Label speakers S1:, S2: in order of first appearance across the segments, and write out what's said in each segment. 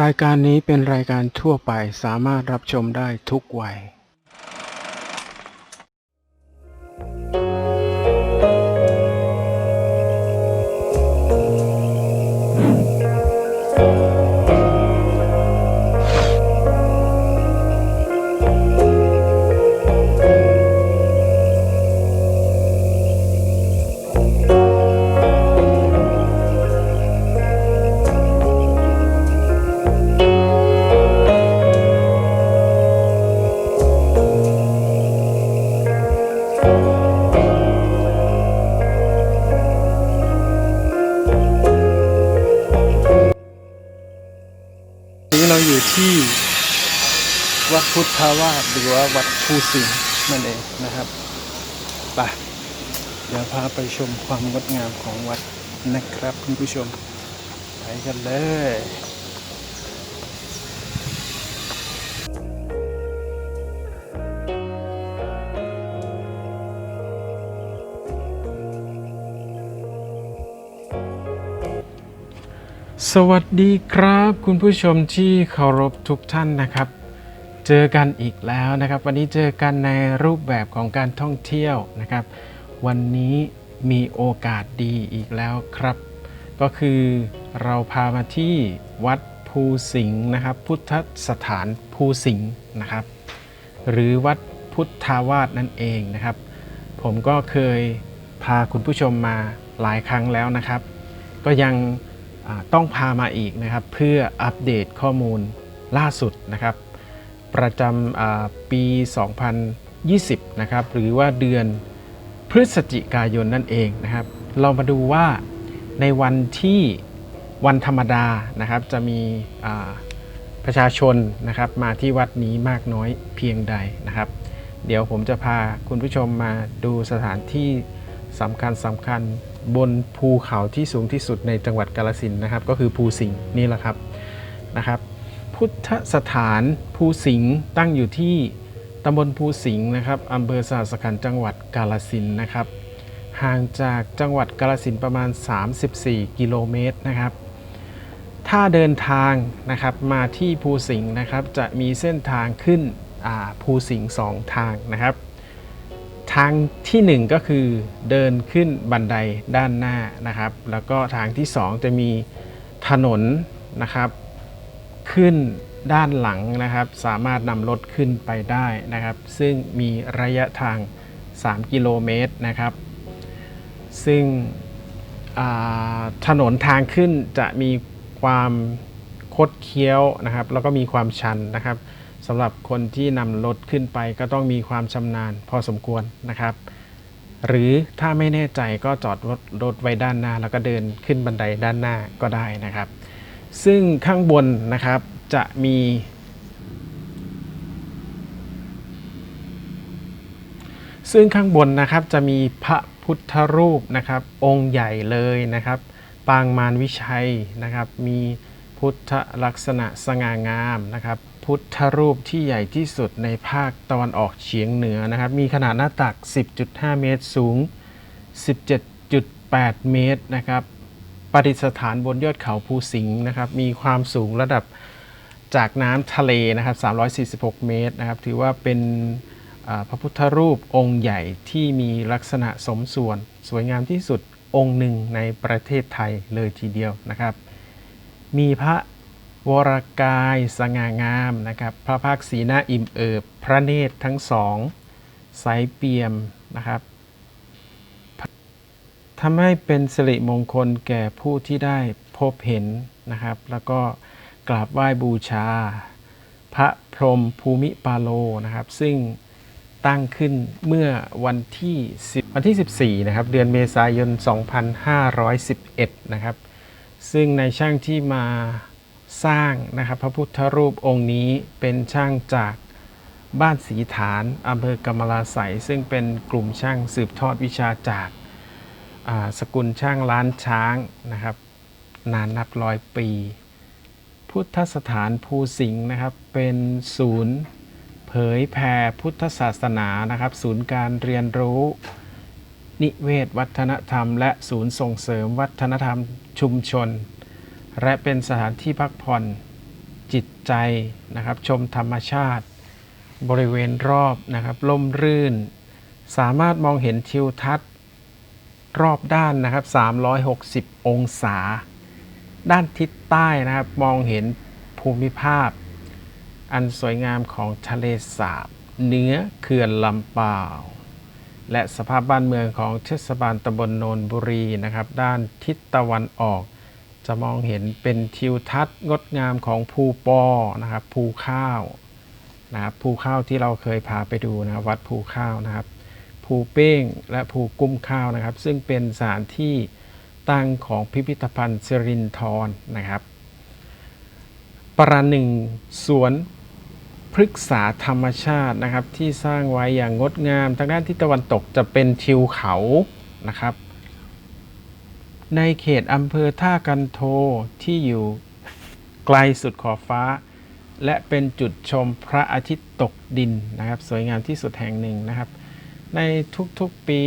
S1: รายการนี้เป็นรายการทั่วไปสามารถรับชมได้ทุกวัยนี้ พุทธาวาสหรือว่าวัดภูสิงห์นั่นเองนะครับไปเดี๋ยวพาไปชมความงดงามของวัดนะครับคุณผู้ชม ไปกันเลยสวัสดีครับ คุณผู้ชมที่เคารพทุกท่านนะครับ เจอกันอีกแล้วนะครับ วันนี้เจอกันในรูปแบบของการท่องเที่ยวนะครับ วันนี้มีโอกาสดีอีกแล้วครับ ก็คือเราพามาที่วัดภูสิงห์นะครับ พุทธสถานภูสิงห์นะครับ หรือวัดพุทธาวาสนั่นเองนะครับ ผมก็เคยพาคุณผู้ชมมาหลายครั้งแล้วนะครับ ก็ยังต้องพามาอีกนะครับ เพื่ออัปเดตข้อมูลล่าสุดนะครับ ประจำปี 2020 นะครับ หรือว่าเดือนพฤศจิกายนนั่นเองนะครับ เรามาดูว่าในวันที่วันธรรมดานะครับ จะมีประชาชนนะครับ มาที่วัดนี้มากน้อยเพียงใดนะครับ เดี๋ยวผมจะพาคุณผู้ชมมาดูสถานที่สำคัญสำคัญบนภูเขาที่สูงที่สุดในจังหวัดกาลสินนะครับ ก็คือภูสิงห์นี่แหละครับนะครับ พุทธสถานภูสิงห์ตั้งอยู่ที่ตำบลภูสิงห์นะครับอำเภอสาสขันธ์จังหวัดกาลสินนะครับ ห่างจากจังหวัดกาลสินประมาณ 34 กิโลเมตรนะครับ ถ้าเดินทางนะครับมาที่ภูสิงห์นะครับ จะมีเส้นทางขึ้นภูสิงห์สองทางนะครับ ทางทีหนึ่1 ก็คือเดินขึ้นบันไดด้านหน้านะครับ แล้วก็ทางที่ 2 จะมีถนนนะครับ ขึ้นด้านหลังนะครับ สามารถนำรถขึ้นไปได้นะครับ ซึ่งมีระยะทาง 3 กิโลเมตรนะครับ ซึ่งถนนทางขึ้นจะมีความคดเคี้ยวนะครับ แล้วก็มีความชันนะครับสำหรับคนที่นำรถขึ้นไปก็ต้องมีความชำนาญพอสมควรนะครับ หรือถ้าไม่แน่ใจก็จอดรถรถไว้ด้านหน้า แล้วก็เดินขึ้นบันไดด้านหน้าก็ได้นะครับ ซึ่งข้างบนนะครับจะมีซึ่งข้างบนนะครับจะมีพระพุทธรูปนะครับ องค์ใหญ่เลยนะครับ ปางมารวิชัยนะครับ มีพุทธลักษณะสง่างามนะครับ พุทธรูปที่ใหญ่ที่สุดในภาคตะวันออกเฉียงเหนือนะครับ มีขนาดหน้าตัก 10.5 เมตรสูง 17.8 เมตรนะครับ ประดิษฐานบนยอดเขาภูสิงห์นะครับมีความสูงระดับจากน้ำทะเลนะครับ 346 เมตรนะครับถือว่าเป็นพระพุทธรูปองค์ใหญ่ที่มีลักษณะสมส่วน สวยงามที่สุดองค์หนึ่งในประเทศไทยเลยทีเดียวนะครับ มีพระวรกายสง่างามนะครับ พระพักตร์สีหน้าอิ่มเอิบ พระเนตรทั้งสองใสเปี่ยมนะครับ ทำให้เป็นสิริมงคลแก่ผู้ที่ได้พบเห็นนะครับ แล้วก็กราบไหว้บูชา พระพรหมภูมิปาโลนะครับ ซึ่งตั้งขึ้นเมื่อวันที่10วันที่ 14 นะครับ เดือนเมษายน 2511 นะครับ ซึ่งในช่างที่มาสร้างนะครับพระพุทธรูปองค์นี้เป็นช่างจากบ้านสีฐานอำเภอกำมะลาไสยซึ่งเป็นกลุ่มช่างสืบทอดวิชาจาก สกุลช่างล้านช้างนะครับ นานนับร้อยปี พุทธสถานภูสิงห์นะครับ เป็นศูนย์เผยแผ่พุทธศาสนานะครับ ศูนย์การเรียนรู้ นิเวศวัฒนธรรม และศูนย์ส่งเสริมวัฒนธรรมชุมชน และเป็นสถานที่พักผ่อนจิตใจนะครับ ชมธรรมชาติ บริเวณรอบนะครับล่มรื่น สามารถมองเห็นทิวทัศน์ รอบด้านนะครับ 360 องศา ด้านทิศใต้นะครับ มองเห็นภูมิภาพ อันสวยงามของทะเลสาบเหนือเขื่อนลำปาว และสภาพบ้านเมืองของเทศบาลตำบลโนนบุรีนะครับ ด้านทิศตะวันออก จะมองเห็นเป็นทิวทัศน์งดงามของภูปอนะครับภูข้าวนะครับภูข้าวที่เราเคยพาไปดูนะครับวัดภูข้าวนะครับ ภูเป้งและภูกุ้มข้าวนะครับ ซึ่งเป็นสถานที่ตั้งของพิพิธภัณฑ์สิรินธรนะครับ ประหนึ่งสวนพฤกษาธรรมชาตินะครับ ที่สร้างไว้อย่างงดงาม ทางด้านทิศตะวันตกจะเป็นทิวเขานะครับ ในเขตอำเภอท่ากันโทที่อยู่ไกลสุดขอบฟ้า และเป็นจุดชมพระอาทิตย์ตกดินนะครับ สวยงามที่สุดแห่งหนึ่งนะครับ ในทุกๆปี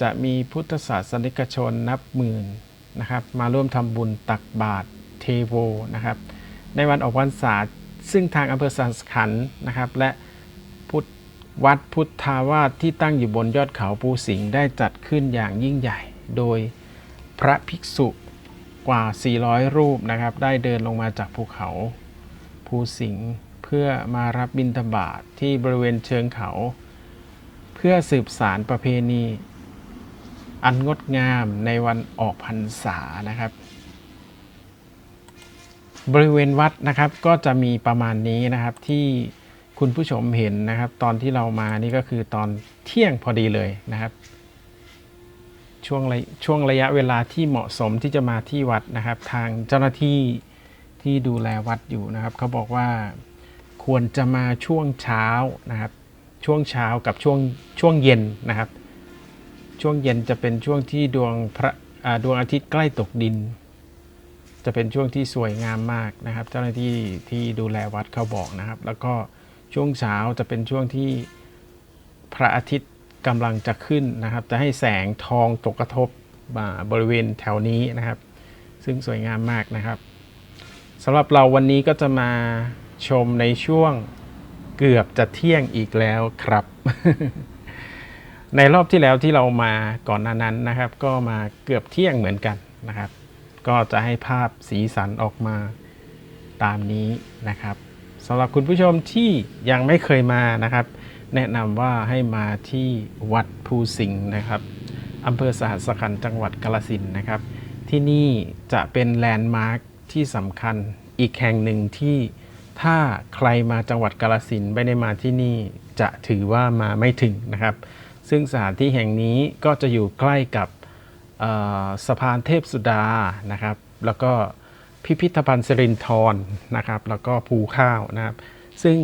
S1: จะมีพุทธศาสนิกชนนับหมื่นนะครับ มาร่วมทำบุญตักบาตรเทโวนะครับ ในวันออกพรรษาซึ่งทางอำเภอสันสขันนะครับ และพุทธวัดพุทธาวาสที่ตั้งอยู่บนยอดเขาภูสิงห์ได้จัดขึ้นอย่างยิ่งใหญ่ โดยพระภิกษุกว่า 400 รูปนะครับ ได้เดินลงมาจากภูเขาภูสิงห์เพื่อมารับบิณฑบาตทที่บริเวณเชิงเขา พื่อสืบสารประเพณี อันงดงามในวันออกพรรษานะครับ บริเวณวัดนะครับก็จะมีประมาณนี้นะครับที่คุณผู้ชมเห็นนะครับ ตอนที่เรามานี่ก็คือตอนเที่ยงพอดีเลยนะครับ ช่วงระช่วงระยะเวลาที่เหมาะสมที่จะมาที่วัดนะครับ ทางเจ้าหน้าที่ที่ดูแลวัดอยู่นะครับเขาบอกว่าควรจะมาช่วงเช้านะครับ ช่วงเช้ากับช่วงช่วงเย็นนะครับ ช่วงเย็นจะเป็นช่วงที่ดวงพระดวงอาทิตย์ใกล้ตกดิน จะเป็นช่วงที่สวยงามมากนะครับ เจ้าหน้าที่ที่ดูแลวัดเขาบอกนะครับ แล้วก็ช่วงเช้าจะเป็นช่วงที่พระอาทิตย์กำลังจะขึ้นนะครับ จะให้แสงทองตกกระทบมาบริเวณแถวนี้นะครับ ซึ่งสวยงามมากนะครับสำหรับเราวันนี้ก็จะมาชมในช่วง เกือบจะเที่ยงอีกแล้วครับ ในรอบที่แล้วที่เรามาก่อนหน้านั้นนะครับ ก็มาเกือบเที่ยงเหมือนกันนะครับ ก็จะให้ภาพสีสันออกมาตามนี้นะครับสำหรับคุณผู้ชมที่ยังไม่เคยมานะครับ แนะนำว่าให้มาที่วัดภูสิงห์นะครับอำเภอสหัสขันธ์จังหวัดกาฬสินนะครับ ที่นี่จะเป็นแลนด์มาร์คที่สำคัญอีกแห่งหนึ่งที่ ถ้าใครมาจังหวัดกาฬสินไม่ได้มาที่นี่จะถือว่ามาไม่ถึงนะครับ ซึ่งสถานที่แห่งนี้ก็จะอยู่ใกล้กับสะพานเทพสุดานะครับ แล้วก็พิพิธภัณฑ์สิรินธรนะครับ แล้วก็ภูข้าวนะครับ ซึ่ง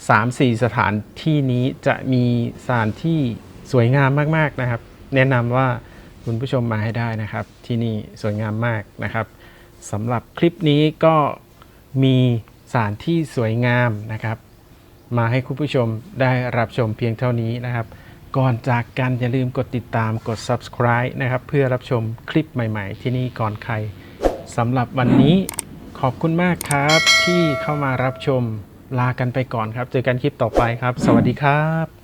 S1: 3-4 สถานที่นี้จะมีสถานที่สวยงามมาก ๆนะครับ แนะนำว่าคุณผู้ชมมาให้ได้นะครับ ที่นี่สวยงามมากนะครับสำหรับคลิปนี้ก็มี สถานที่สวยงามนะครับ มาให้คุณผู้ชมได้รับชมเพียงเท่านี้นะครับ ก่อนจากกันอย่าลืมกดติดตามกด subscribe นะครับ เพื่อรับชมคลิปใหม่ ๆ ที่นี่ก่อนใครสำหรับวันนี้ขอบคุณมากครับที่เข้ามารับชมลากันไปก่อนครับ เจอกันคลิปต่อไปครับ สวัสดีครับ